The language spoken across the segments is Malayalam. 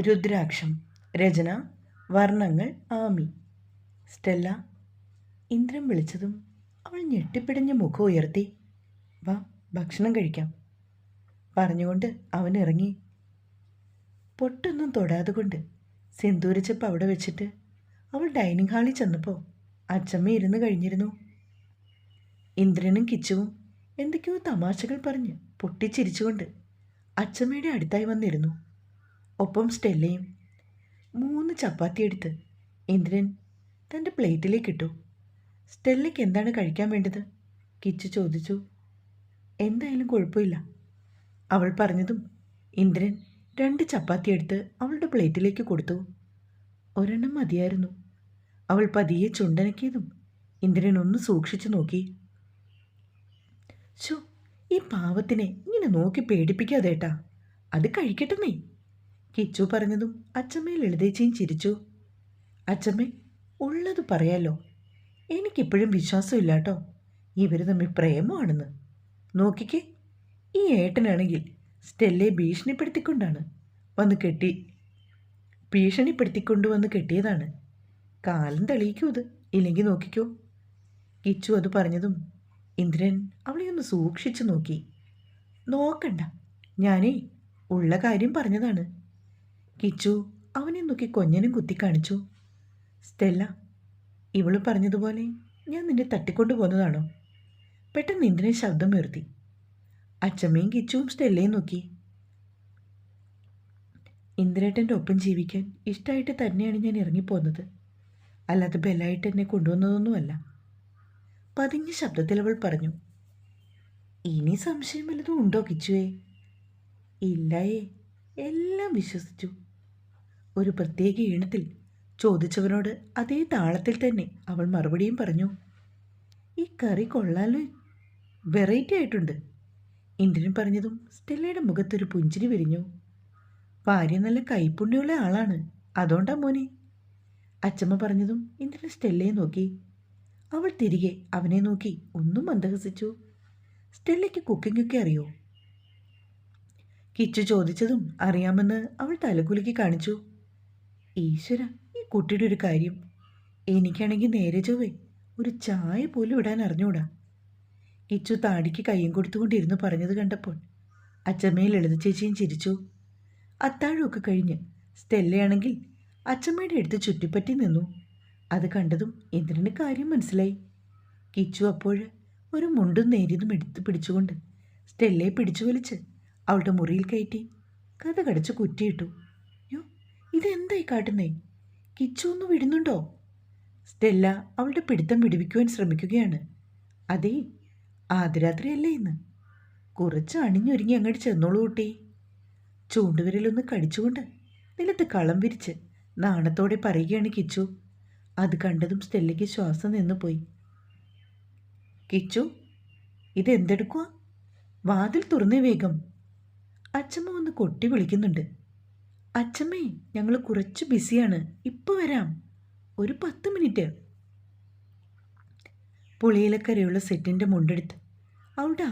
രുദ്രാക്ഷം രചന വർണങ്ങൾ ആമി. സ്റ്റെല്ല ഇന്ദ്രൻ വിളിച്ചതും അവൾ ഞെട്ടിപ്പിടഞ്ഞ മുഖം ഉയർത്തി വാ ഭക്ഷണം കഴിക്കാം. പറഞ്ഞുകൊണ്ട് അവൻ ഇറങ്ങി. പൊട്ടൊന്നും തൊടാതെ കൊണ്ട് സിന്ദൂരിച്ചപ്പ് അവിടെ വെച്ചിട്ട് അവൾ ഡൈനിങ് ഹാളിൽ ചെന്നപ്പോൾ അച്ചമ്മ ഇരുന്ന് കഴിഞ്ഞിരുന്നു. ഇന്ദ്രനും കിച്ചുവും എന്തൊക്കെയോ തമാശകൾ പറഞ്ഞ് പൊട്ടിച്ചിരിച്ചുകൊണ്ട് അച്ചമ്മയുടെ അടുത്തായി വന്നിരുന്നു. ഒപ്പം സ്റ്റെല്ലയും മൂന്ന് ചപ്പാത്തി എടുത്ത് ഇന്ദ്രൻ തന്റെ പ്ലേറ്റിലേക്ക് ഇട്ടു. സ്റ്റെല്ലയ്ക്ക് എന്താണ് കഴിക്കാൻ വേണ്ടത്? കിച്ചു ചോദിച്ചു. എന്തായാലും കുഴപ്പമില്ല. അവൾ പറഞ്ഞതും ഇന്ദ്രൻ രണ്ട് ചപ്പാത്തി എടുത്ത് അവളുടെ പ്ലേറ്റിലേക്ക് കൊടുത്തു. ഒരെണ്ണം മതിയായിരുന്നു. അവൾ പതിയെ ചുണ്ടനക്കിയതും ഇന്ദ്രൻ ഒന്ന് സൂക്ഷിച്ചു നോക്കി. ഷോ ഈ പാവത്തിനെ ഇങ്ങനെ നോക്കി പേടിപ്പിക്കാതേട്ടാ അത് കഴിക്കട്ടെ നീ കിച്ചു പറഞ്ഞതും അച്ചമ്മയെ ലളിതേച്ചിയും ചിരിച്ചു. അച്ചമ്മ ഉള്ളത് പറയാലോ. എനിക്കിപ്പോഴും വിശ്വാസമില്ല കേട്ടോ ഇവർ തമ്മിൽ പ്രേമമാണെന്ന്. നോക്കിക്കേ ഈ ഏട്ടനാണെങ്കിൽ സ്റ്റെല്ലയെ ഭീഷണിപ്പെടുത്തിക്കൊണ്ടാണ് വന്ന് കെട്ടി ഭീഷണിപ്പെടുത്തിക്കൊണ്ട് വന്ന് കെട്ടിയതാണ്. കാലം തെളിയിക്കൂ അത് ഇല്ലെങ്കിൽ നോക്കിക്കോ. കിച്ചു അത് പറഞ്ഞതും ഇന്ദ്രൻ അവളെ ഒന്ന് സൂക്ഷിച്ചു നോക്കി. നോക്കണ്ട ഞാനേ ഉള്ള കാര്യം പറഞ്ഞതാണ്. കിച്ചു അവനെ നോക്കി കൊഞ്ഞനും കുത്തി കാണിച്ചു. സ്റ്റെല്ല ഇവൾ പറഞ്ഞതുപോലെ ഞാൻ നിന്നെ തട്ടിക്കൊണ്ടു പോന്നതാണോ പെട്ടെന്ന് ഇന്ദ്രൻ ശബ്ദം ഉയർത്തി. അച്ചമ്മയും കിച്ചുവും സ്റ്റെല്ലയും നോക്കി. ഇന്ദ്രേട്ടന്റെ ഒപ്പം ജീവിക്കാൻ ഇഷ്ടമായിട്ട് തന്നെയാണ് ഞാൻ ഇറങ്ങിപ്പോന്നത് അല്ലാതെ ബലായിട്ട് എന്നെ കൊണ്ടുവന്നതൊന്നുമല്ല. പതിഞ്ഞ ശബ്ദത്തിൽ അവൾ പറഞ്ഞു. ഇനി സംശയം വല്ലതും ഉണ്ടോ കിച്ചുവേ? ഇല്ലായേ എല്ലാം വിശ്വസിച്ചു. ഒരു പ്രത്യേക ഈണത്തിൽ ചോദിച്ചവനോട് അതേ താളത്തിൽ തന്നെ അവൾ മറുപടിയും പറഞ്ഞു ഈ കറി കൊള്ളാലോ. വെറൈറ്റി ആയിട്ടുണ്ട്. ഇന്ദ്രൻ പറഞ്ഞതും സ്റ്റെല്ലയുടെ മുഖത്തൊരു പുഞ്ചിരി വിരിഞ്ഞു. ഭാര്യ നല്ല കൈപ്പുണ്യമുള്ള ആളാണ്. അതുകൊണ്ടാ മോനെ. അച്ചമ്മ പറഞ്ഞതും ഇന്ദ്രൻ സ്റ്റെല്ലയെ നോക്കി. അവൾ തിരികെ അവനെ നോക്കി ഒന്നും മന്ദഹസിച്ചു സ്റ്റെല്ലയ്ക്ക് കുക്കിംഗ് ഒക്കെ അറിയോ? കിച്ചു ചോദിച്ചതും അറിയാമെന്ന് അവൾ തലകുലുക്കി കാണിച്ചു. ഈശ്വര ഈ കുട്ടിയുടെ ഒരു കാര്യം. എനിക്കാണെങ്കിൽ നേരെ ചൊവ്വേ ഒരു ചായ പോലും ഇടാൻ അറിഞ്ഞൂടാ. ഇച്ചു താടിക്ക് കയ്യും കൊടുത്തുകൊണ്ടിരുന്ന് പറഞ്ഞത് കണ്ടപ്പോൾ അച്ചമ്മയും ലളിത ചേച്ചിയും ചിരിച്ചു. അത്താഴമൊക്കെ കഴിഞ്ഞ് സ്റ്റെല്ലയാണെങ്കിൽ അച്ചമ്മയുടെ അടുത്ത് ചുറ്റിപ്പറ്റി നിന്നു. അത് കണ്ടതും ഇന്ദ്രന് കാര്യം മനസ്സിലായി. കിച്ചു അപ്പോൾ ഒരു മുണ്ടും നേരിയതും എടുത്ത് പിടിച്ചുകൊണ്ട് സ്റ്റെല്ലയെ പിടിച്ചു വലിച്ച് അവളുടെ മുറിയിൽ കയറ്റി കഥ കടച്ച് കുറ്റിയിട്ടു. ഇതെന്തായി കാട്ടുന്നേ? കിച്ചു ഒന്ന് വിടുന്നുണ്ടോ? സ്റ്റെല്ല അവളുടെ പിടുത്തം വിടുവിക്കുവാൻ ശ്രമിക്കുകയാണ്. അതേ ആദ്യരാത്രിയല്ലേ ഇന്ന്. കുറച്ച് അണിഞ്ഞൊരുങ്ങി അങ്ങോട്ട് ചെന്നോളൂ കുട്ടി. ചൂണ്ടുവിരലൊന്ന് കടിച്ചുകൊണ്ട് നിലത്ത് കളം വിരിച്ച് നാണത്തോടെ പറയുകയാണ് കിച്ചു. അത് കണ്ടതും സ്റ്റെല്ലയ്ക്ക് ശ്വാസം നിന്നുപോയി. കിച്ചു ഇതെന്തെടുക്കുക വാതിൽ തുറന്നേ വേഗം. അച്ഛമ്മ ഒന്ന് കൊട്ടി വിളിക്കുന്നുണ്ട്. അച്ചമ്മേ ഞങ്ങൾ കുറച്ച് ബിസിയാണ്. ഇപ്പോൾ വരാം. ഒരു പത്ത് മിനിറ്റ്. പുളിയിലക്കരയുള്ള സെറ്റിന്റെ മുണ്ടെടുത്ത് അവളുടെ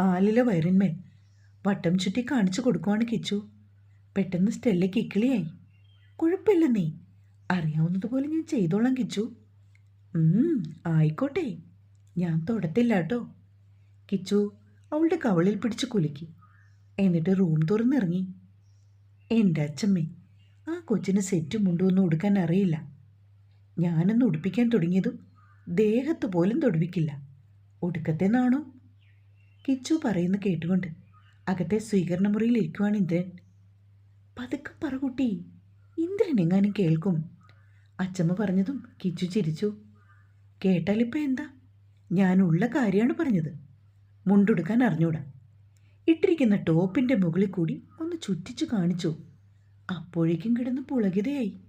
ആലില വയറിന്മേൽ വട്ടം ചുറ്റി കാണിച്ചു കൊടുക്കുവാണ് കിച്ചു. പെട്ടെന്ന് സ്റ്റെല്ലെ കിക്കിളിയായി കുഴപ്പമില്ല നീ. അറിയാവുന്നതുപോലെ ഞാൻ ചെയ്തോളാം കിച്ചു. ആയിക്കോട്ടെ. ഞാൻ തൊടത്തില്ല കേട്ടോ. കിച്ചു അവളുടെ കവളിൽ പിടിച്ച് കുലുക്കി. എന്നിട്ട് റൂം തുറന്നിറങ്ങി. എന്റെ അച്ഛമ്മേ ആ കൊച്ചിന് സെറ്റ് മുണ്ടൊന്നും ഉടുക്കാൻ അറിയില്ല. ഞാനൊന്ന് ഉടുപ്പിക്കാൻ തുടങ്ങിയതും ദേഹത്ത് പോലും തൊടുവിക്കില്ല. ഒടുക്കത്തെ നാണോ? കിച്ചു പറയുന്നു കേട്ടുകൊണ്ട് അകത്തെ സ്വീകരണ മുറിയിൽ ഇരിക്കുവാണ് ഇന്ദ്രൻ. പതുക്കെ പറ കുട്ടി ഇന്ദ്രൻ എങ്ങാനും കേൾക്കും. അച്ചമ്മ പറഞ്ഞതും കിച്ചു ചിരിച്ചു. കേട്ടാലിപ്പോൾ എന്താ? ഞാനുള്ള കാര്യമാണ് പറഞ്ഞത്. മുണ്ടുടുക്കാൻ അറിഞ്ഞൂടാ. ഇട്ടിരിക്കുന്ന ടോപ്പിന്റെ മുകളിൽ കൂടി ഒന്ന് ചുറ്റിച്ചു കാണിച്ചു. അപ്പോഴേക്കും കിടന്ന് പുളകിതയായി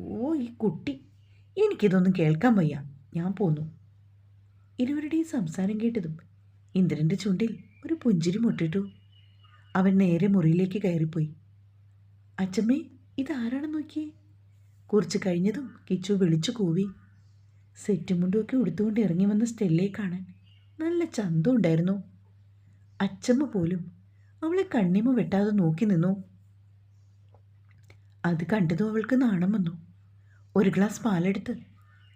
ഓ ഈ കുട്ടി. എനിക്കിതൊന്നും കേൾക്കാൻ വയ്യ. ഞാൻ പോന്നു. ഇരുവരുടെയും സംസാരം കേട്ടതും ഇന്ദ്രന്റെ ചുണ്ടിൽ ഒരു പുഞ്ചിരി മുട്ടിട്ടു. അവൻ നേരെ മുറിയിലേക്ക് കയറിപ്പോയി. അച്ഛമ്മേ ഇതാരാണ് നോക്കിയേ? കുറച്ച് കഴിഞ്ഞതും കിച്ചു വിളിച്ചു കൂവി. സെറ്റും മുണ്ടുമൊക്കെ ഉടുത്തുകൊണ്ട് ഇറങ്ങി വന്ന സ്റ്റെല്ലയെ കാണാൻ നല്ല ചന്തം ഉണ്ടായിരുന്നു. അച്ചമ്മ പോലും അവളെ കണ്ണിമ വെട്ടാതെ നോക്കി നിന്നു. അത് കണ്ടതും അവൾക്ക് നാണം വന്നു. ഒരു ഗ്ലാസ് പാലെടുത്ത്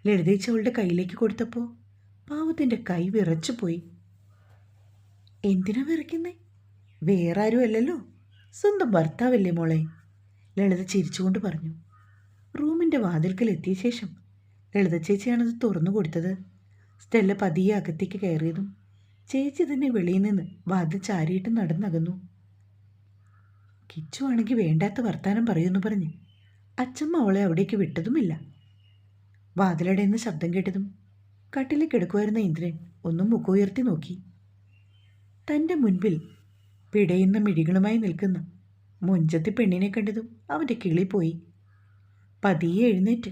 ലളിതേച്ച് അവളുടെ കയ്യിലേക്ക് കൊടുത്തപ്പോൾ പാവത്തിന്റെ കൈ വിറച്ചു പോയി. എന്തിനാ വിറയ്ക്കുന്നേ? വേറെ ആരും അല്ലല്ലോ. സ്വന്തം ഭർത്താവല്ലേ മോളെ? ലളിത ചിരിച്ചുകൊണ്ട് പറഞ്ഞു. റൂമിന്റെ വാതിൽക്കൽ എത്തിയ ശേഷം ലളിത ചേച്ചിയാണത് തുറന്നു കൊടുത്തത്. സ്റ്റെല്ല പതിയെ അകത്തേക്ക് കയറിയതും ചേച്ചി തന്നെ വെളിയിൽ നിന്ന് വാതിൽ ചാരിയിട്ട് നടന്നകന്നു. കിച്ചു ആണെങ്കിൽ വേണ്ടാത്ത വർത്താനം പറയുമെന്ന് പറഞ്ഞ് അച്ചമ്മ അവളെ അവിടേക്ക് വിട്ടതുമില്ല. വാതിലടയെന്ന് ശബ്ദം കേട്ടതും കട്ടിലിൽ കിടക്കുമായിരുന്ന ഇന്ദ്രൻ ഒന്നും മുഖമുയർത്തി നോക്കി. തന്റെ മുൻപിൽ പിടയുന്ന മിഴികളുമായി നിൽക്കുന്ന മുഞ്ചത്തി പെണ്ണിനെ കണ്ടതും അവന്റെ കിളി പോയി. പതിയെ എഴുന്നേറ്റ്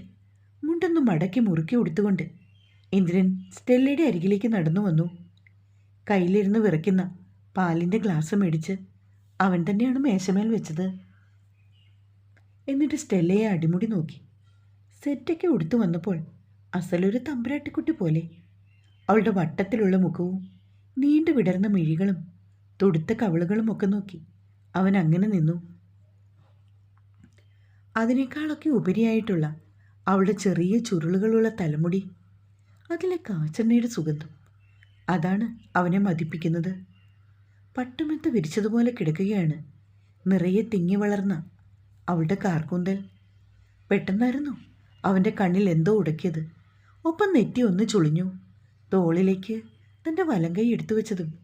മുണ്ടൊന്ന് മടക്കി മുറുക്കി ഉടുത്തുകൊണ്ട് ഇന്ദ്രൻ സ്റ്റെല്ലയുടെ അരികിലേക്ക് നടന്നു വന്നു കയ്യിലിരുന്ന് വിറയ്ക്കുന്ന പാലിന്റെ ഗ്ലാസ് മേടിച്ച് അവൻ തന്നെയാണ് മേശമേൽ വെച്ചത്. എന്നിട്ട് സ്റ്റെല്ലയെ അടിമുടി നോക്കി. സെറ്റൊക്കെ ഉടുത്തു വന്നപ്പോൾ അസലൊരു തമ്പുരാട്ടിക്കുട്ടി പോലെ. അവളുടെ വട്ടത്തിലുള്ള മുഖവും നീണ്ടു വിടർന്ന മിഴികളും തുടുത്ത കവിളുകളും ഒക്കെ നോക്കി അവൻ അങ്ങനെ നിന്നു. അതിനേക്കാളൊക്കെ ഉപരിയായിട്ടുള്ള അവളുടെ ചെറിയ ചുരുളുകളുള്ള തലമുടി അതിലെ കാച്ചെണ്ണയുടെ സുഗന്ധം അതാണ് അവനെ മതിപ്പിക്കുന്നത്. പട്ടുമെത്ത് വിരിച്ചതുപോലെ കിടക്കുകയാണ്. നിറയെ തിങ്ങി വളർന്ന അവളുടെ കാർക്കൂന്തൽ. പെട്ടെന്നായിരുന്നു അവന്റെ കണ്ണിൽ എന്തോ ഉടക്കിയത്. ഒപ്പം നെറ്റി ഒന്ന് ചുളിഞ്ഞു. തോളിലേക്ക് തന്റെ വലം കൈ എടുത്തു വെച്ചതും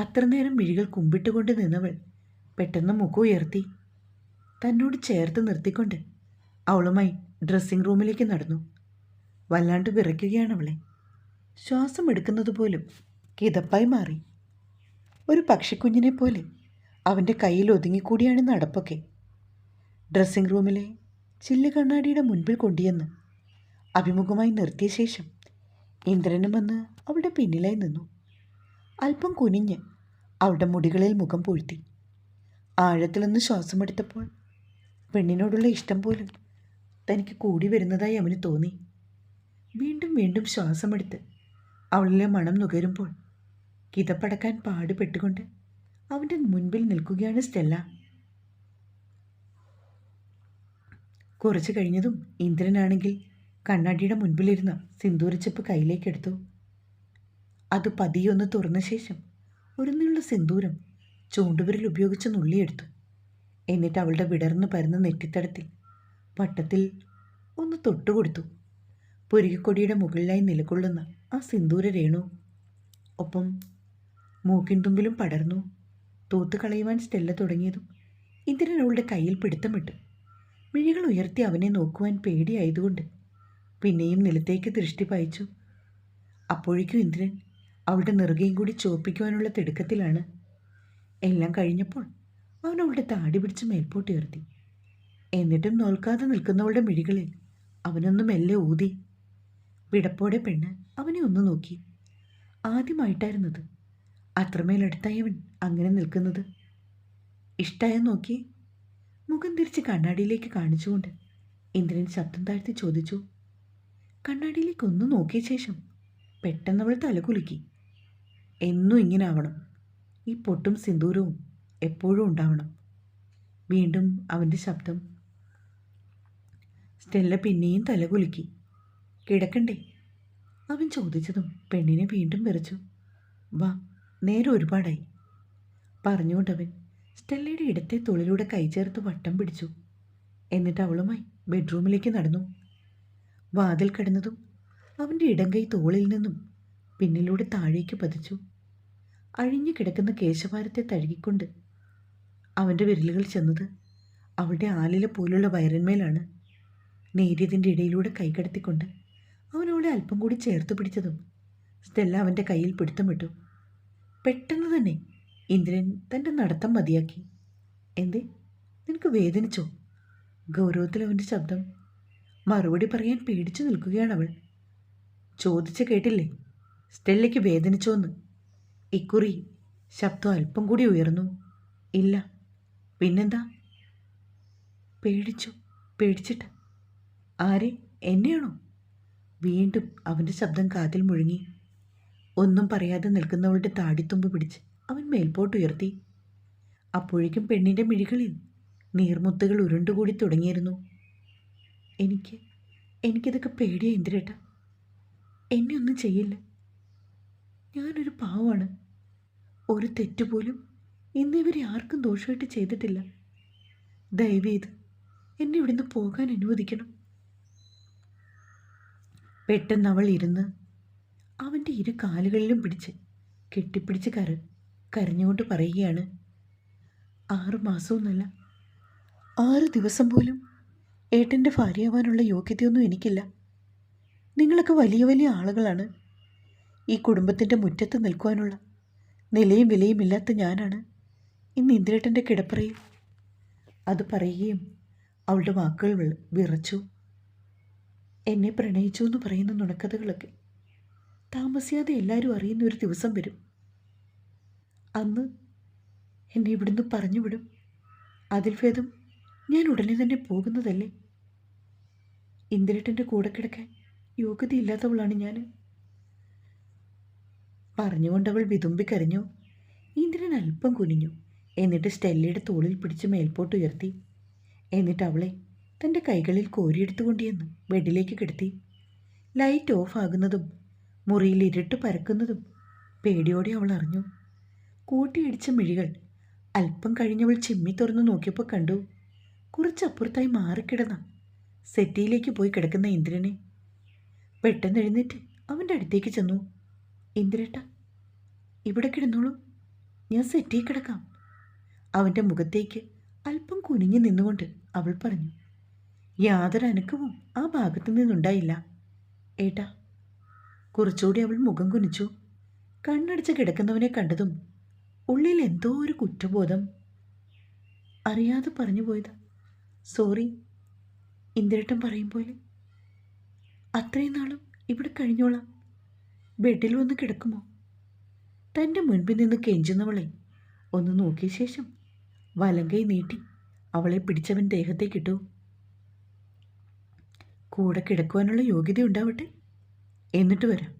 അത്ര നേരം മിഴികൾ കുമ്പിട്ടുകൊണ്ട് നിന്നവൾ പെട്ടെന്ന് മുഖം ഉയർത്തി. തന്നോട് ചേർത്ത് നിർത്തിക്കൊണ്ട് അവളുമായി ഡ്രസ്സിംഗ് റൂമിലേക്ക് നടന്നു. വല്ലാണ്ട് വിറയ്ക്കുകയാണ് അവളെ. ശ്വാസം എടുക്കുന്നത് പോലും കിതപ്പായി മാറി. ഒരു പക്ഷിക്കുഞ്ഞിനെ പോലെ അവന്റെ കയ്യിൽ ഒതുങ്ങിക്കൂടിയാണ് നടപ്പൊക്കെ. ഡ്രസ്സിംഗ് റൂമിലെ ചില്ല് കണ്ണാടിയുടെ മുൻപിൽ കൊണ്ടുവന്ന് അഭിമുഖമായി നിർത്തിയ ശേഷം ഇന്ദ്രനും വന്ന് അവളുടെ പിന്നിലായി നിന്നു. അല്പം കുനിഞ്ഞ് അവളുടെ മുടികളിൽ മുഖം പൂഴ്ത്തി. ആഴത്തിലൊന്ന് ശ്വാസമെടുത്തപ്പോൾ പെണ്ണിനോടുള്ള ഇഷ്ടം പോലും തനിക്ക് കൂടി വരുന്നതായി അവന് തോന്നി. വീണ്ടും വീണ്ടും ശ്വാസമെടുത്ത് അവളിലെ മണം നുകരുമ്പോൾ കിതപ്പടക്കാൻ പാടുപെട്ടുകൊണ്ട് അവന്റെ മുൻപിൽ നിൽക്കുകയാണ് സ്റ്റെല്ല. കുറച്ചു കഴിഞ്ഞതും ഇന്ദ്രനാണെങ്കിൽ കണ്ണാടിയുടെ മുൻപിലിരുന്ന സിന്ദൂരച്ചെപ്പ് കയ്യിലേക്കെടുത്തു. അത് പതിയൊന്ന് തുറന്ന ശേഷം ഒരു നീള സിന്ദൂരം ചൂണ്ടുവിരൽ ഉപയോഗിച്ച് നുള്ളിയെടുത്തു. എന്നിട്ട് അവളുടെ വിടർന്നു പരന്ന നെറ്റിത്തടത്തിൽ വട്ടത്തിൽ ഒന്ന് തൊട്ടുകൊടുത്തു. പുരുകിക്കൊടിയുടെ മുകളിലായി നിലകൊള്ളുന്ന ആ സിന്ദൂര രേണു. ഒപ്പം മൂക്കിൻ തുമ്പിലും പടർന്നു. തോത്ത് കളയുവാൻ സ്റ്റെല്ല തുടങ്ങിയതും ഇന്ദ്രൻ അവളുടെ കയ്യിൽ പിടുത്തമിട്ടു. മിഴികൾ ഉയർത്തി അവനെ നോക്കുവാൻ പേടിയായതുകൊണ്ട് പിന്നെയും നിലത്തേക്ക് ദൃഷ്ടി പായിച്ചു അപ്പോഴേക്കും ഇന്ദ്രൻ അവളുടെ നെറുകയും കൂടി ചോപ്പിക്കുവാനുള്ള തിടുക്കത്തിലാണ്. എല്ലാം കഴിഞ്ഞപ്പോൾ അവൻ അവളുടെ താടി പിടിച്ച് മേൽപോട്ടുയർത്തി എന്നിട്ടും നോൽക്കാതെ നിൽക്കുന്നവളുടെ മിഴികളിൽ അവനൊന്നും മെല്ലെ ഊതി. വിടപ്പോടെ പെണ്ണ് അവനെ ഒന്ന് നോക്കി. ആദ്യമായിട്ടായിരുന്നത്. അത്രമേലടുത്തായി അവൻ അങ്ങനെ നിൽക്കുന്നത്. ഇഷ്ടായ നോക്കി. മുഖം തിരിച്ച് കണ്ണാടിയിലേക്ക് കാണിച്ചുകൊണ്ട് ഇന്ദ്രൻ ശബ്ദം താഴ്ത്തി ചോദിച്ചു. കണ്ണാടിയിലേക്ക് ഒന്ന് നോക്കിയ ശേഷം പെട്ടെന്ന് അവൾ തലകുലുക്കി എന്നും ഇങ്ങനെ ആവണം. ഈ പൊട്ടും സിന്ദൂരവും എപ്പോഴും ഉണ്ടാവണം. വീണ്ടും അവന്റെ ശബ്ദം. സ്റ്റെല്ല പിന്നെയും തലകുലുക്കി കിടക്കണ്ടേ? അവൻ ചോദിച്ചതും പെണ്ണിനെ വീണ്ടും വിറച്ചു. വാ നേരെ ഒരുപാടായി. പറഞ്ഞുകൊണ്ടവൻ സ്റ്റെല്ലയുടെ ഇടത്തെ തൊളിലൂടെ കൈ ചേർത്ത് വട്ടം പിടിച്ചു. എന്നിട്ട് അവളുമായി ബെഡ്റൂമിലേക്ക് നടന്നു. വാതിൽ കടന്നതും അവന്റെ കൈ തോളിൽ നിന്നും പിന്നിലൂടെ താഴേക്ക് പതിച്ചു. അഴിഞ്ഞു കിടക്കുന്ന കേശവാരത്തെ തഴുകിക്കൊണ്ട് അവന്റെ വിരലുകൾ ചെന്നത് അവളുടെ ആലില പോലുള്ള വയറിന്മേലാണ്. നേരിയതിന്റെ ഇടയിലൂടെ കൈകടത്തിക്കൊണ്ട് അവനവളെ അല്പം കൂടി ചേർത്ത് പിടിച്ചതും സ്റ്റെല്ല അവന്റെ കയ്യിൽ പിടുത്തം വിട്ടു. പെട്ടെന്ന് തന്നെ ഇന്ദ്രൻ തന്റെ നടത്തം മതിയാക്കി. എന്തേ? നിനക്ക് വേദനിച്ചോ? ഗൗരവത്തിൽ അവന്റെ ശബ്ദം മറുപടി പറയാൻ പേടിച്ചു നിൽക്കുകയാണ് അവൾ ചോദിച്ച കേട്ടില്ലേ? സ്റ്റെല്ലയ്ക്ക് വേദനിച്ചോന്ന്. ഇക്കുറി ശബ്ദം അല്പം കൂടി ഉയർന്നു. ഇല്ല. പിന്നെന്താ? പേടിച്ചു. പേടിച്ചിട്ട്. ആരെ? എന്നെയാണോ? വീണ്ടും അവന്റെ ശബ്ദം കാതിൽ മുഴുങ്ങി. ഒന്നും പറയാതെ നിൽക്കുന്നവളുടെ താടിത്തുമ്പ് പിടിച്ച് അവൻ മേൽപോട്ടുയർത്തി അപ്പോഴേക്കും പെണ്ണിന്റെ മിഴികളിൽ നീർമുത്തുകൾ ഉരുണ്ടുകൂടി തുടങ്ങിയിരുന്നു. എനിക്ക് എനിക്കിതൊക്കെ പേടിയാ ഇന്ദ്രേട്ട. എന്നെ ഒന്നും ചെയ്യില്ല. ഞാനൊരു പാവമാണ് ഒരു തെറ്റുപോലും ഇന്നിവരെ ആർക്കും ദോഷമായിട്ട് ചെയ്തിട്ടില്ല. ദയവേത് എന്നെ ഇവിടുന്ന് പോകാൻ അനുവദിക്കണം. പെട്ടെന്ന് അവൾ ഇരുന്ന് അവന്റെ ഇരു കാലുകളിലും പിടിച്ച് കെട്ടിപ്പിടിച്ച് കര കരഞ്ഞുകൊണ്ട് പറയുകയാണ് ആറ് മാസമൊന്നുമല്ല ആറ് ദിവസം പോലും ഏട്ടന്റെ ഭാര്യയാവാനുള്ള യോഗ്യതയൊന്നും എനിക്കില്ല. നിങ്ങളൊക്കെ വലിയ വലിയ ആളുകളാണ്. ഈ കുടുംബത്തിന്റെ മുറ്റത്ത് നിൽക്കുവാനുള്ള നിലയും വിലയും ഇല്ലാത്ത ഞാനാണ്. ഇന്ന് ഇന്ദ്രേട്ടന്റെ കിടപ്പറയിൽ. അത് പറയുകയും അവളുടെ വാക്കുകൾ വിറച്ചു. എന്നെ പ്രണയിച്ചു എന്ന് പറയുന്ന നുണക്കഥകളൊക്കെ. താമസിയാതെ എല്ലാവരും അറിയുന്ന ഒരു ദിവസം വരും. അന്ന് എന്നെ ഇവിടുന്ന് പറഞ്ഞു വിടും. അതിൽ ഭേദം ഞാൻ ഉടനെ തന്നെ പോകുന്നതല്ലേ? ഇന്ദിരട്ടന്റെ കൂടെ കിടക്കാൻ യോഗ്യതയില്ലാത്തവളാണ് ഞാൻ പറഞ്ഞുകൊണ്ട് അവൾ വിതുമ്പി കരഞ്ഞു. ഇന്ദ്രൻ അല്പം കുനിഞ്ഞു. എന്നിട്ട് സ്റ്റെല്ലയുടെ തോളിൽ പിടിച്ച് മേൽപോട്ട് ഉയർത്തി. എന്നിട്ട് അവളെ തന്റെ കൈകളിൽ കോരിയെടുത്തുകൊണ്ടിയെന്ന് ബെഡിലേക്ക് കിടത്തി. ലൈറ്റ് ഓഫ് ആകുന്നതും മുറിയിൽ ഇരുട്ട് പരക്കുന്നതും പേടിയോടെ അവൾ അറിഞ്ഞു. കൂട്ടിയിടിച്ച മിഴികൾ അല്പം കഴിഞ്ഞവൾ ചിമ്മി തുറന്നു നോക്കിയപ്പോൾ കണ്ടു. കുറച്ചപ്പുറത്തായി മാറിക്കിടന്ന സെറ്റിയിലേക്ക് പോയി കിടക്കുന്ന ഇന്ദ്രനെ. പെട്ടെന്ന് എഴുന്നേറ്റ് അവന്റെ അടുത്തേക്ക് ചെന്നു. ഇന്ദ്രേട്ട ഇവിടെ കിടന്നോളൂ. ഞാൻ സെറ്റിയിൽ കിടക്കാം. അവന്റെ മുഖത്തേക്ക് അല്പം കുനിഞ്ഞു നിന്നുകൊണ്ട് അവൾ പറഞ്ഞു. യാതൊരു അനക്കവും ആ ഭാഗത്തു നിന്നുണ്ടായില്ല. ഏട്ടാ കുറച്ചുകൂടി അവൾ മുഖം കുനിച്ചു. കണ്ണടച്ച് കിടക്കുന്നവനെ കണ്ടതും ഉള്ളിൽ എന്തോ ഒരു കുറ്റബോധം. അറിയാതെ പറഞ്ഞു പോയത്. സോറി ഇന്ദിരട്ടം പറയും പോലെ. അത്രയും നാളും ഇവിടെ കഴിഞ്ഞോളാം. ബെഡിൽ വന്ന് കിടക്കുമോ? തന്റെ മുൻപിൽ നിന്ന് കെഞ്ചുന്നവളെ ഒന്ന് നോക്കിയ ശേഷം വലങ്കൈ നീട്ടി അവളെ പിടിച്ചവൻ ദേഹത്തേക്കിട്ടു. കൂടെ കിടക്കുവാനുള്ള യോഗ്യത ഉണ്ടാവട്ടെ? എന്നിട്ട് വരാം.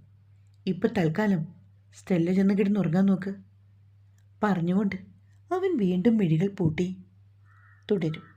ഇപ്പം തൽക്കാലം സ്റ്റെല്ല ചെന്ന് കിടന്നുറങ്ങാൻ നോക്ക്. പറഞ്ഞുകൊണ്ട് അവൻ വീണ്ടും മിഴികൾ പൂട്ടി തുടരും.